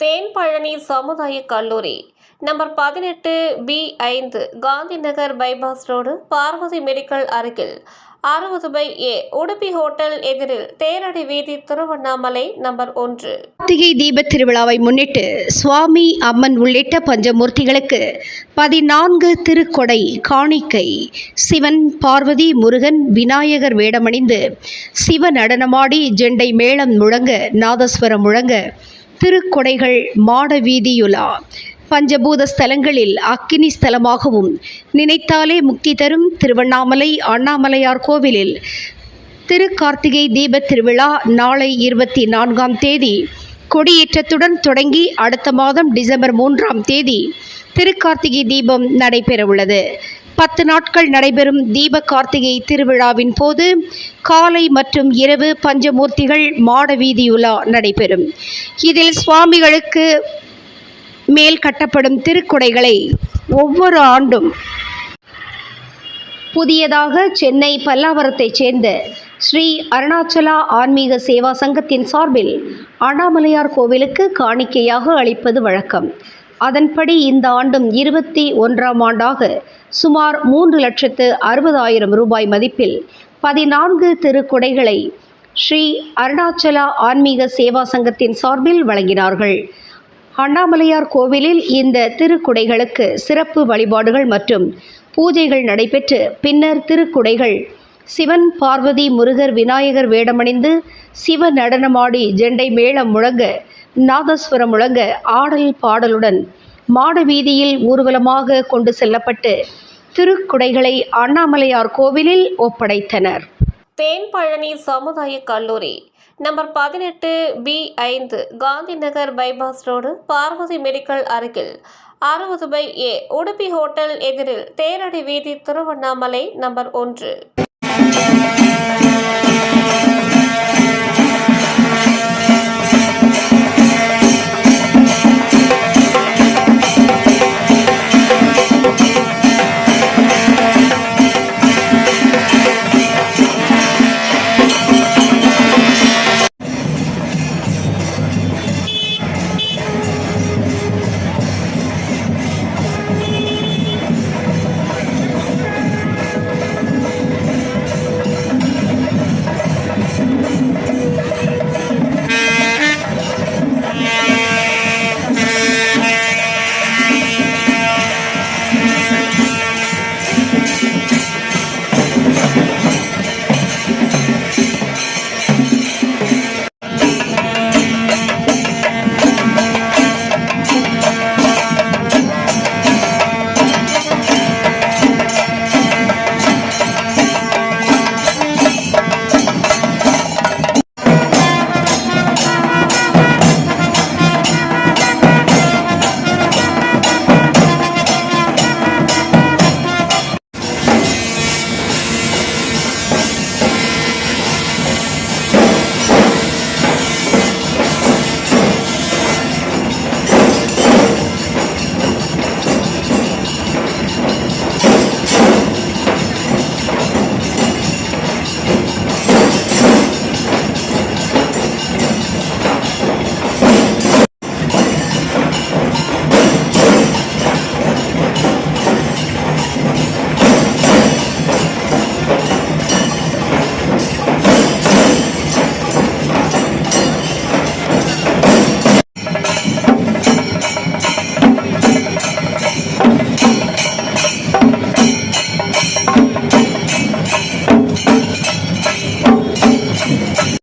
தேன்பழனி சமுதாய கல்லூரி நம்பர் பதினெட்டு பி ஐந்து Gandhi Nagar bypass road Parvathi medical அருகில். அறுபது பை ஏ உடுப்பி ஹோட்டல் எதிரில் தேரடி வீதி திருவண்ணாமலை நம்பர் ஒன்று. கார்த்திகை தீபத் திருவிழாவை முன்னிட்டு சுவாமி அம்மன் உள்ளிட்ட பஞ்சமூர்த்திகளுக்கு பதினான்கு திருக்கொடை காணிக்கை. சிவன் பார்வதி முருகன் விநாயகர் வேடமணிந்து சிவ நடனமாடி ஜெண்டை மேளம் முழங்க நாதஸ்வரம் முழங்க திருக்கொடைகள் மாட வீதியுலா பஞ்சபூத ஸ்தலங்களில் அக்கினி ஸ்தலமாகவும் நினைத்தாலே முக்தி தரும் திருவண்ணாமலை அண்ணாமலையார் கோவிலில் திருக்கார்த்திகை தீபத் திருவிழா நாளை இருபத்தி நான்காம் தேதி. கொடியேற்றத்துடன் தொடங்கி அடுத்த மாதம் டிசம்பர் மூன்றாம் தேதி திருக்கார்த்திகை தீபம் நடைபெறவுள்ளது. பத்து நாட்கள் நடைபெறும் தீப கார்த்திகை திருவிழாவின் போது காலை மற்றும் இரவு பஞ்சமூர்த்திகள் மாட வீதியுலா நடைபெறும். இதில் சுவாமிகளுக்கு மேல் கட்டப்படும் திருக்குடைகளை ஒவ்வொரு ஆண்டும் புதியதாக சென்னை பல்லாவரத்தைச் சேர்ந்த ஸ்ரீ அருணாச்சலா ஆன்மீக சேவா சங்கத்தின் சார்பில் அண்ணாமலையார் கோவிலுக்கு காணிக்கையாக அளிப்பது வழக்கம். அதன்படி இந்த ஆண்டும் இருபத்தி ஒன்றாம் ஆண்டாக சுமார் மூன்று லட்சத்து அறுபதாயிரம் ரூபாய் மதிப்பில் பதினான்கு திருக்குடைகளை ஸ்ரீ அருணாச்சலா ஆன்மீக சேவா சங்கத்தின் சார்பில் வழங்கினார்கள். அண்ணாமலையார் கோவிலில் இந்த திருக்குடைகளுக்கு சிறப்பு வழிபாடுகள் மற்றும் பூஜைகள் நடைபெற்று பின்னர் திருக்குடைகள் சிவன் பார்வதி முருகர் விநாயகர் வேடமணிந்து சிவ நடனமாடி ஜெண்டை மேளம் முழங்க நாதஸ்வரம் முழங்க ஆடல் பாடலுடன் மாட வீதியில் ஊர்வலமாக கொண்டு செல்லப்பட்டு திருக்குடைகளை அண்ணாமலையார் கோவிலில் ஒப்படைத்தனர். தேன்பழனி சமுதாய கல்லூரி நம்பர் பதினெட்டு பி ஐந்து Gandhi Nagar bypass road Parvathi medical அருகில். அறுபது பை ஏ உடுப்பி ஹோட்டல் எதிரில் தேரடி வீதி திருவண்ணாமலை நம்பர் ஒன்று.